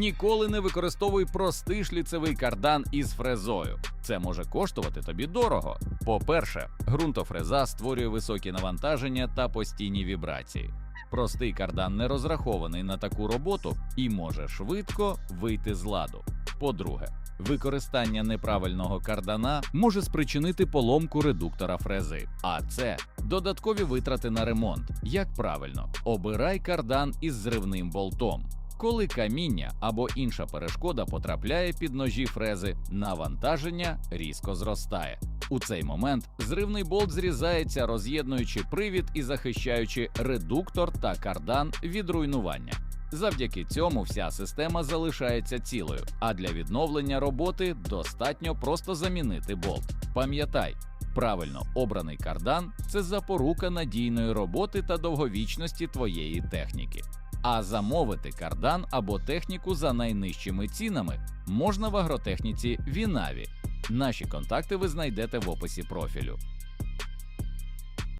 Ніколи не використовуй простий шліцевий кардан із фрезою. Це може коштувати тобі дорого. По-перше, ґрунтофреза створює високі навантаження та постійні вібрації. Простий кардан не розрахований на таку роботу і може швидко вийти з ладу. По-друге, використання неправильного кардана може спричинити поломку редуктора фрези, а це додаткові витрати на ремонт. Як правильно, обирай кардан із зривним болтом. Коли каміння або інша перешкода потрапляє під ножі фрези, навантаження різко зростає. У цей момент зривний болт зрізається, роз'єднуючи привід і захищаючи редуктор та кардан від руйнування. Завдяки цьому вся система залишається цілою, а для відновлення роботи достатньо просто замінити болт. Пам'ятай, правильно обраний кардан це запорука надійної роботи та довговічності твоєї техніки. А замовити кардан або техніку за найнижчими цінами можна в агротехніці Вінаві. Наші контакти ви знайдете в описі профілю.